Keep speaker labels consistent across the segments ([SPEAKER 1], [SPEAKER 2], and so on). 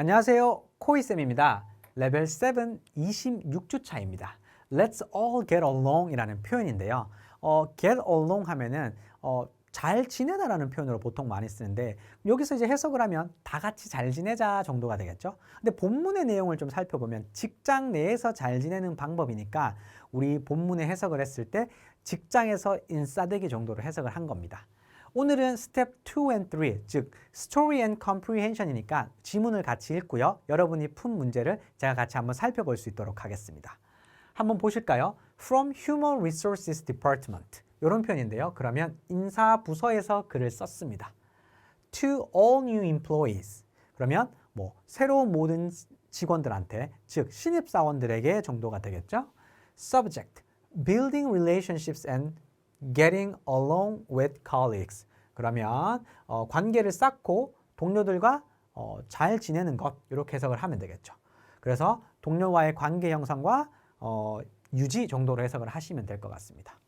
[SPEAKER 1] 안녕하세요. 코이쌤입니다. 레벨 7 26주 차입니다. Let's all get along 이라는 표현인데요. 어, get along 하면은 어, 잘 지내다라는 표현으로 보통 많이 쓰는데 여기서 이제 해석을 하면 다 같이 잘 지내자 정도가 되겠죠. 근데 본문의 내용을 좀 살펴보면 직장 내에서 잘 지내는 방법이니까 우리 본문의 해석을 했을 때 직장에서 인싸되기 정도로 해석을 한 겁니다. 오늘은 스텝 2 and 3, 즉 story and comprehension이니까 지문을 같이 읽고요. 여러분이 푼 문제를 제가 같이 한번 살펴볼 수 있도록 하겠습니다. 한번 보실까요? From Human Resources Department 이런 표현인데요. 그러면 인사 부서에서 글을 썼습니다. To all new employees 그러면 뭐 새로운 모든 직원들한테 즉 신입 사원들에게 정도가 되겠죠. Subject Building relationships and getting along with colleagues. 그러면 어, 관계를 쌓고 동료들과 어, 잘 지내는 것 이렇게 해석을 하면 되겠죠. 그래서 동료와의 관계 형성과 어, 유지 정도로 해석을 하시면 될 것 같습니다.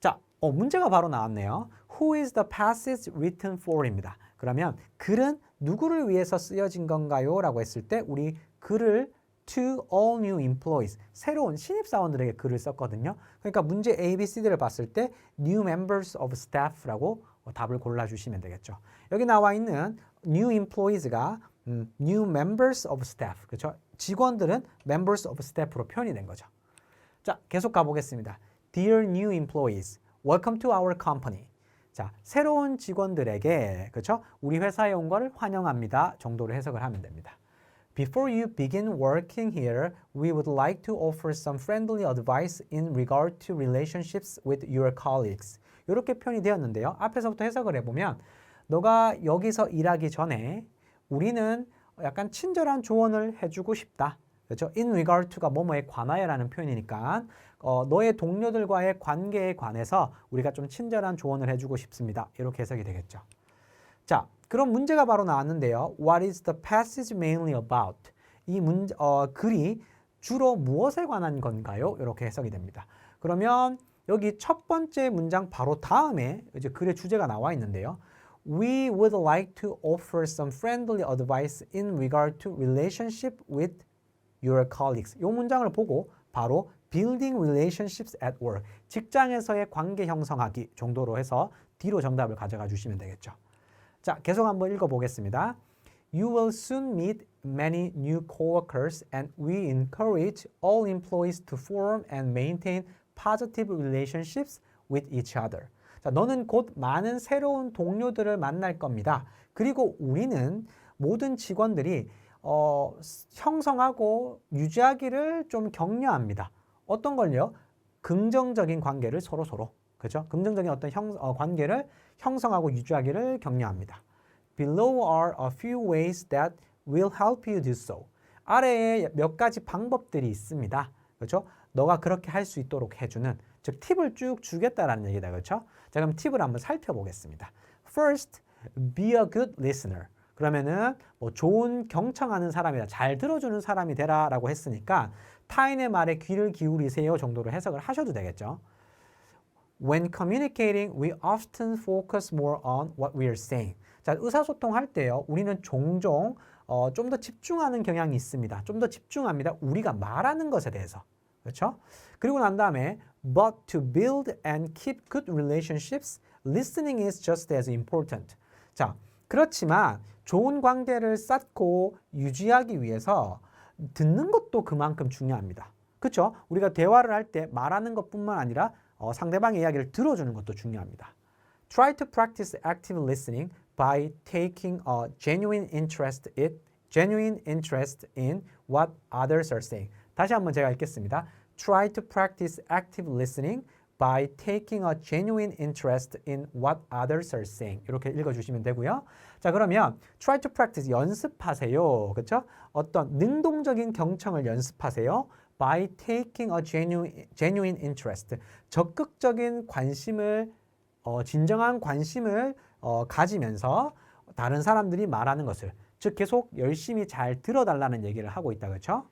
[SPEAKER 1] 자, 어, 문제가 바로 나왔네요. Who is the passage written for입니다. 그러면 글은 누구를 위해서 쓰여진 건가요? 라고 했을 때 우리 글을 to all new employees 새로운 신입 사원들에게 글을 썼거든요. 그러니까 문제 A, B, C, D를 봤을 때 new members of staff라고 답을 골라주시면 되겠죠. 여기 나와 있는 new employees가 음, new members of staff 그렇죠? 직원들은 members of staff로 표현이 된 거죠. 자, 계속 가보겠습니다. Dear new employees, welcome to our company. 자, 새로운 직원들에게 그렇죠? 우리 회사에 온걸 환영합니다. 정도로 해석을 하면 됩니다. Before you begin working here, we would like to offer some friendly advice in regard to relationships with your colleagues. 이렇게 표현이 되었는데요. 앞에서부터 해석을 해보면 너가 여기서 일하기 전에 우리는 약간 친절한 조언을 해주고 싶다. 그렇죠? In regard to가 뭐뭐에 관하여라는 표현이니까 어, 너의 동료들과의 관계에 관해서 우리가 좀 친절한 조언을 해주고 싶습니다. 이렇게 해석이 되겠죠. 자, 그럼 문제가 바로 나왔는데요. What is the passage mainly about? 이 문, 어, 글이 주로 무엇에 관한 건가요? 이렇게 해석이 됩니다. 그러면 여기 첫 번째 문장 바로 다음에 이제 글의 주제가 나와 있는데요. We would like to offer some friendly advice in regard to relationship with your colleagues. 이 문장을 보고 바로 building relationships at work. 직장에서의 관계 형성하기 정도로 해서 D로 정답을 가져가 주시면 되겠죠. 자, 계속 한번 읽어보겠습니다. You will soon meet many new coworkers and we encourage all employees to form and maintain positive relationships with each other. 자, 너는 곧 많은 새로운 동료들을 만날 겁니다. 그리고 우리는 모든 직원들이 어, 형성하고 유지하기를 좀 격려합니다. 어떤 걸요? 긍정적인 관계를 서로 서로 그렇죠? 긍정적인 어떤 형, 어, 관계를 형성하고 유지하기를 격려합니다. Below are a few ways that will help you do so. 아래에 몇 가지 방법들이 있습니다. 그렇죠? 너가 그렇게 할 수 있도록 해주는 즉 팁을 쭉 주겠다라는 얘기다. 그렇죠? 자 그럼 팁을 한번 살펴보겠습니다. First, be a good listener. 그러면은 뭐 좋은 경청하는 사람이다. 잘 들어주는 사람이 되라라고 했으니까 타인의 말에 귀를 기울이세요 정도로 해석을 하셔도 되겠죠. When communicating, we often focus more on what we are saying. 자, 의사소통할 때요. 우리는 종종 어, 좀 더 집중하는 경향이 있습니다. 좀 더 집중합니다. 우리가 말하는 것에 대해서. 그렇죠? 그리고 난 다음에 but to build and keep good relationships, listening is just as important. 자, 그렇지만 좋은 관계를 쌓고 유지하기 위해서 듣는 것도 그만큼 중요합니다. 그렇죠? 우리가 대화를 할 때 말하는 것뿐만 아니라 어, 상대방의 이야기를 들어주는 것도 중요합니다. Try to practice active listening by taking a genuine interest in genuine interest in what others are saying. 다시 한번 제가 읽겠습니다. Try to practice active listening by taking a genuine interest in what others are saying. 이렇게 읽어주시면 되고요. 자 그러면 try to practice 연습하세요. 그렇죠? 어떤 능동적인 경청을 연습하세요. By taking a genuine, genuine interest. 적극적인 관심을 어, 진정한 관심을 어, 가지면서 다른 사람들이 말하는 것을 즉 계속 열심히 잘 들어달라는 얘기를 하고 있다 그렇죠?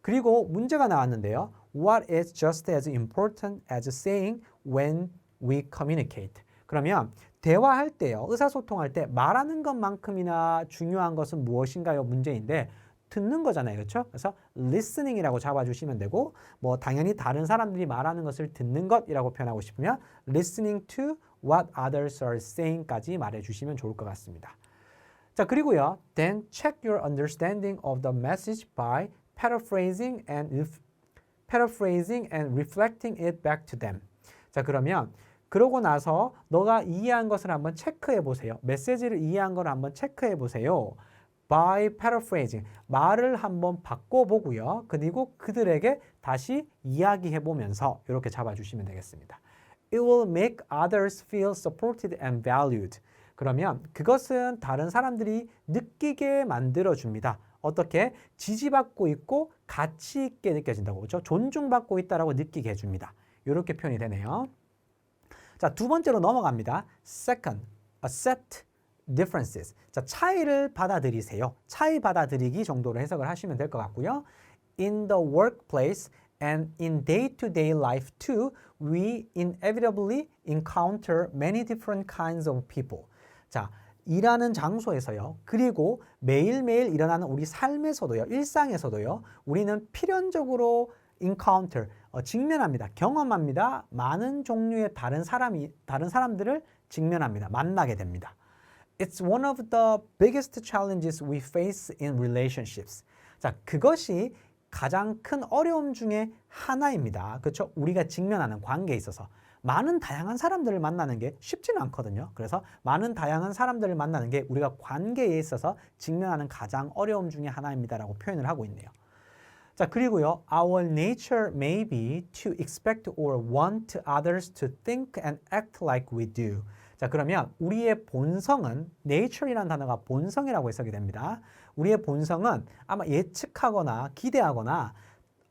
[SPEAKER 1] 그리고 문제가 나왔는데요. What is just as important as saying when we communicate? 그러면 대화할 때요, 의사소통할 때 말하는 것만큼이나 중요한 것은 무엇인가요? 문제인데 듣는 거잖아요. 그렇죠? 그래서 listening이라고 잡아주시면 되고 뭐 당연히 다른 사람들이 말하는 것을 듣는 것이라고 표현하고 싶으면 listening to what others are saying까지 말해주시면 좋을 것 같습니다. 자 그리고요. Then check your understanding of the message by paraphrasing and paraphrasing and reflecting it back to them. 자 그러면 그러고 나서 너가 이해한 것을 한번 체크해 보세요. 메시지를 이해한 걸 한번 체크해 보세요. By paraphrasing 말을 한번 바꿔보고요. 그리고 그들에게 다시 이야기해 보면서 이렇게 잡아주시면 되겠습니다. It will make others feel supported and valued. 그러면 그것은 다른 사람들이 느끼게 만들어 줍니다. 어떻게 지지받고 있고 가치 있게 느껴진다고 그렇죠? 존중받고 있다라고 느끼게 해줍니다. 이렇게 표현이 되네요. 자, 두 번째로 넘어갑니다. Second, accept differences. 자, 차이를 받아들이세요. 차이 받아들이기 정도로 해석을 하시면 될 것 같고요. In the workplace and in day-to-day life too, we inevitably encounter many different kinds of people. 자, 일하는 장소에서요. 그리고 매일매일 일어나는 우리 삶에서도요. 일상에서도요. 우리는 필연적으로 encounter 어, 직면합니다. 경험합니다. 많은 종류의 다른 사람이 다른 사람들을 직면합니다. 만나게 됩니다. It's one of the biggest challenges we face in relationships. 자, 그것이 가장 큰 어려움 중에 하나입니다. 그렇죠? 우리가 직면하는 관계에 있어서 많은 다양한 사람들을 만나는 게 쉽지는 않거든요. 그래서 많은 다양한 사람들을 만나는 게 우리가 관계에 있어서 직면하는 가장 어려움 중에 하나입니다라고 표현을 하고 있네요. 자, 그리고요. Our nature may be to expect or want others to think and act like we do. 자, 그러면 우리의 본성은 nature이라는 단어가 본성이라고 해석이 됩니다. 우리의 본성은 아마 예측하거나 기대하거나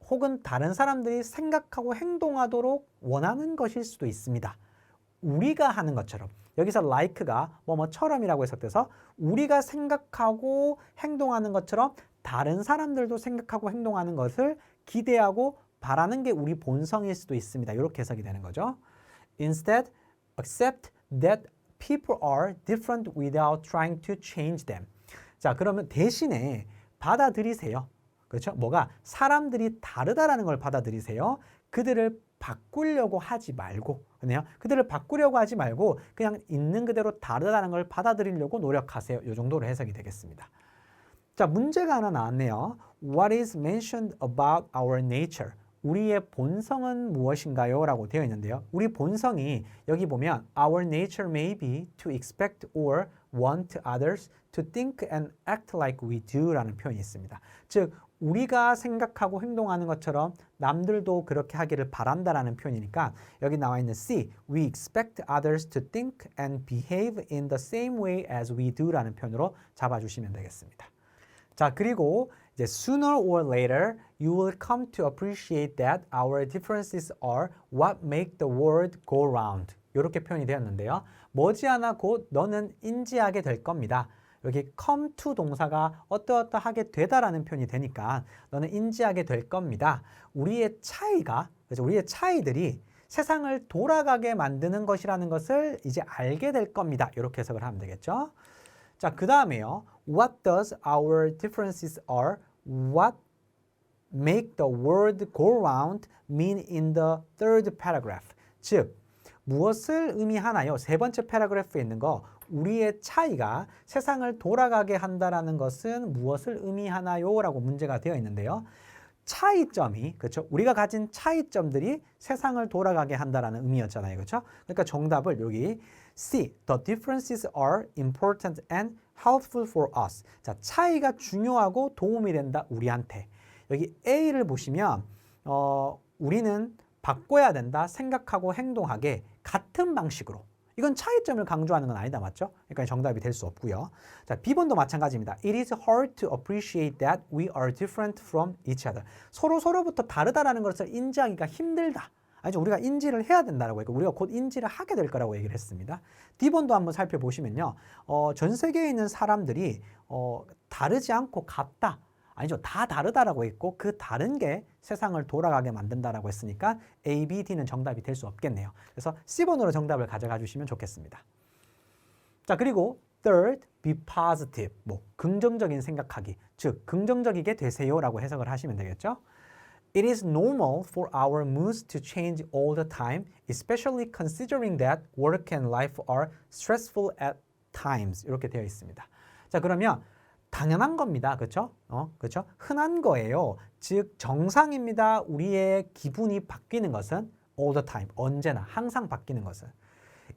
[SPEAKER 1] 혹은 다른 사람들이 생각하고 행동하도록 원하는 것일 수도 있습니다. 우리가 하는 것처럼 여기서 like가 뭐뭐처럼이라고 해석돼서 우리가 생각하고 행동하는 것처럼 다른 사람들도 생각하고 행동하는 것을 기대하고 바라는 게 우리 본성일 수도 있습니다. 이렇게 해석이 되는 거죠. Instead, accept that people are different without trying to change them. 자, 그러면 대신에 받아들이세요. 그렇죠? 뭐가 사람들이 다르다라는 걸 받아들이세요. 그들을 바꾸려고 하지 말고 그네요. 그들을 바꾸려고 하지 말고 그냥 있는 그대로 다르다는 걸 받아들이려고 노력하세요. 이 정도로 해석이 되겠습니다. 자, 문제가 하나 나왔네요. What is mentioned about our nature? 우리의 본성은 무엇인가요? 라고 되어 있는데요. 우리 본성이 여기 보면 Our nature may be to expect or want others to think and act like we do 라는 표현이 있습니다. 즉, 우리가 생각하고 행동하는 것처럼 남들도 그렇게 하기를 바란다라는 표현이니까 여기 나와 있는 C, we expect others to think and behave in the same way as we do 라는 표현으로 잡아주시면 되겠습니다. 자, 그리고 이제 sooner or later you will come to appreciate that our differences are what make the world go round. 이렇게 표현이 되었는데요. 머지않아 곧 너는 인지하게 될 겁니다. 여기 come to 동사가 어떠어떠하게 되다라는 표현이 되니까 너는 인지하게 될 겁니다. 우리의 차이가 그래서 우리의 차이들이 세상을 돌아가게 만드는 것이라는 것을 이제 알게 될 겁니다. 이렇게 해석을 하면 되겠죠. 자, 그 다음에요. What does our differences are? What make the world go round mean in the third paragraph? 즉, 무엇을 의미하나요? 세 번째 패러그래프에 있는 거 우리의 차이가 세상을 돌아가게 한다라는 것은 무엇을 의미하나요? 라고 문제가 되어 있는데요. 차이점이 그렇죠. 우리가 가진 차이점들이 세상을 돌아가게 한다라는 의미였잖아요. 그렇죠? 그러니까 정답을 여기 C. The differences are important and helpful for us. 자, 차이가 중요하고 도움이 된다 우리한테. 여기 A를 보시면 어, 우리는 바꿔야 된다 생각하고 행동하게 같은 방식으로 이건 차이점을 강조하는 건 아니다 맞죠? 그러니까 정답이 될 수 없고요. 자, B번도 마찬가지입니다. It is hard to appreciate that we are different from each other. 서로 서로부터 다르다라는 것을 인지하기가 힘들다. 아니죠. 우리가 인지를 해야 된다라고 했고 우리가 곧 인지를 하게 될 거라고 얘기를 했습니다. D번도 한번 살펴보시면요. 어, 전 세계에 있는 사람들이 어, 다르지 않고 같다. 아니죠. 다 다르다라고 했고 그 다른 게 세상을 돌아가게 만든다라고 했으니까 A, B, D는 정답이 될 수 없겠네요. 그래서 C번으로 정답을 가져가 주시면 좋겠습니다. 자, 그리고 third, be positive. 뭐 긍정적인 생각하기. 즉, 긍정적이게 되세요라고 해석을 하시면 되겠죠. It is normal for our moods to change all the time, especially considering that work and life are stressful at times. 이렇게 되어 있습니다. 자, 그러면 당연한 겁니다. 그렇죠? 어, 그렇죠? 흔한 거예요. 즉 정상입니다. 우리의 기분이 바뀌는 것은 all the time. 언제나 항상 바뀌는 것은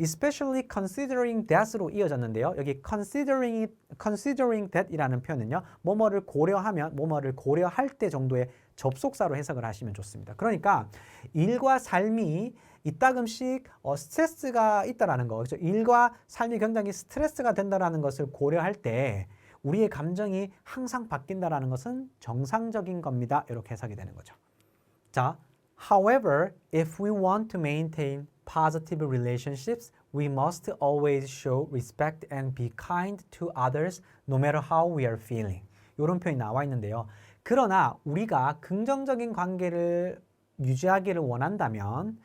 [SPEAKER 1] especially considering that으로 이어졌는데요. 여기 considering considering that이라는 표현은요. 뭐뭐를 고려하면 뭐뭐를 고려할 때 정도의 접속사로 해석을 하시면 좋습니다. 그러니까 일과 삶이 이따금씩 어, 스트레스가 있다라는 거. 그렇죠? 일과 삶이 굉장히 스트레스가 된다라는 것을 고려할 때 우리의 감정이 항상 바뀐다라는 것은 정상적인 겁니다. 이렇게 해석이 되는 거죠. 자, however, if we want to maintain positive relationships, we must always show respect and be kind to others no matter how we are feeling. 이런 표현이 나와 있는데요. 그러나 우리가 긍정적인 관계를 유지하기를 원한다면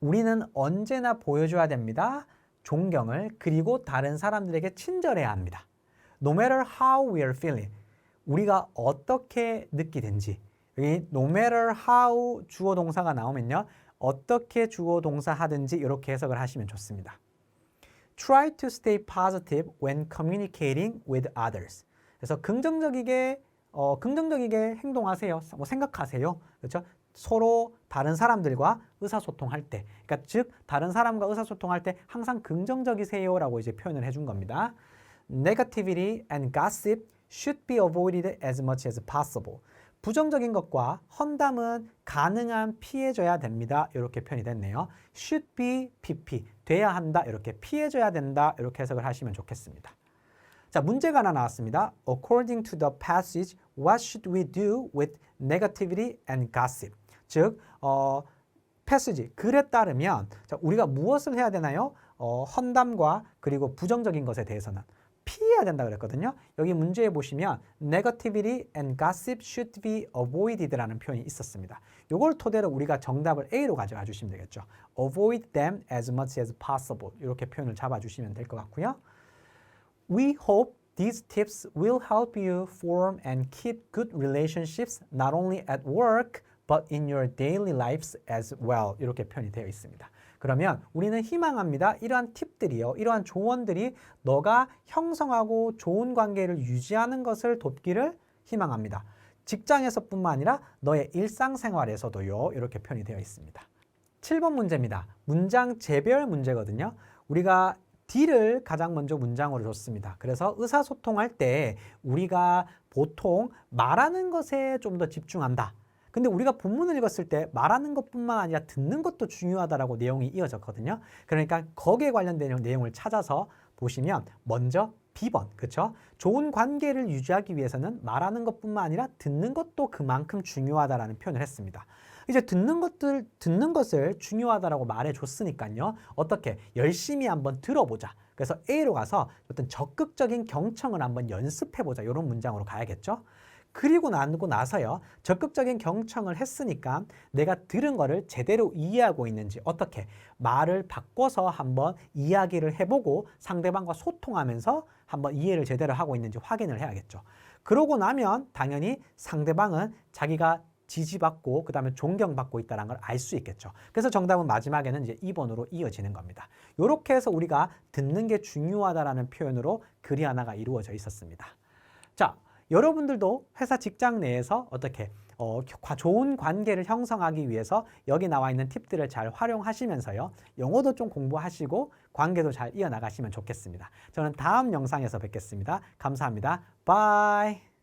[SPEAKER 1] 우리는 언제나 보여줘야 됩니다. 존경을 그리고 다른 사람들에게 친절해야 합니다. No matter how we are feeling. 우리가 어떻게 느끼든지 여기 no matter how 주어 동사가 나오면요. 어떻게 주어 동사 하든지 이렇게 해석을 하시면 좋습니다. Try to stay positive when communicating with others. 그래서 긍정적이게 어, 긍정적이게 행동하세요. 뭐 생각하세요. 그렇죠? 서로 다른 사람들과 의사소통할 때, 그러니까 즉 다른 사람과 의사소통할 때 항상 긍정적이세요라고 이제 표현을 해준 겁니다. Negativity and gossip should be avoided as much as possible. 부정적인 것과 험담은 가능한 피해줘야 됩니다. 이렇게 표현이 됐네요. should be pp 돼야 한다 이렇게 피해줘야 된다 이렇게 해석을 하시면 좋겠습니다. 자 문제가 하나 나왔습니다. According to the passage, what should we do with negativity and gossip? 즉 어, 패스지 글에 따르면 자, 우리가 무엇을 해야 되나요? 어, 험담과 그리고 부정적인 것에 대해서는 피해야 된다 그랬거든요. 여기 문제에 보시면 negativity and gossip should be avoided라는 표현이 있었습니다. 이걸 토대로 우리가 정답을 A로 가져가 주시면 되겠죠. avoid them as much as possible 이렇게 표현을 잡아 주시면 될 것 같고요. We hope these tips will help you form and keep good relationships not only at work but in your daily lives as well. 이렇게 표현이 되어 있습니다. 그러면 우리는 희망합니다. 이러한 팁들이요. 이러한 조언들이 너가 형성하고 좋은 관계를 유지하는 것을 돕기를 희망합니다. 직장에서뿐만 아니라 너의 일상생활에서도요. 이렇게 표현이 되어 있습니다. 7번 문제입니다. 문장 재별 문제거든요. 우리가 D를 가장 먼저 문장으로 줬습니다. 그래서 의사소통할 때 우리가 보통 말하는 것에 좀 더 집중한다. 근데 우리가 본문을 읽었을 때 말하는 것뿐만 아니라 듣는 것도 중요하다라고 내용이 이어졌거든요. 그러니까 거기에 관련된 내용을 찾아서 보시면 먼저 B번, 그렇죠? 좋은 관계를 유지하기 위해서는 말하는 것뿐만 아니라 듣는 것도 그만큼 중요하다라는 표현을 했습니다. 이제 듣는 것들 듣는 것을 중요하다라고 말해 줬으니까요. 어떻게 열심히 한번 들어보자. 그래서 A로 가서 어떤 적극적인 경청을 한번 연습해 보자. 이런 문장으로 가야겠죠. 그리고 나고 나서요. 적극적인 경청을 했으니까 내가 들은 거를 제대로 이해하고 있는지 어떻게 말을 바꿔서 한번 이야기를 해보고 상대방과 소통하면서 한번 이해를 제대로 하고 있는지 확인을 해야겠죠. 그러고 나면 당연히 상대방은 자기가 지지받고 그다음에 존경받고 있다는 걸 알 수 있겠죠. 그래서 정답은 마지막에는 이제 2번으로 이어지는 겁니다. 이렇게 해서 우리가 듣는 게 중요하다라는 표현으로 글이 하나가 이루어져 있었습니다. 자, 여러분들도 회사 직장 내에서 어떻게 어, 좋은 관계를 형성하기 위해서 여기 나와 있는 팁들을 잘 활용하시면서요. 영어도 좀 공부하시고 관계도 잘 이어나가시면 좋겠습니다. 저는 다음 영상에서 뵙겠습니다. 감사합니다. 바이.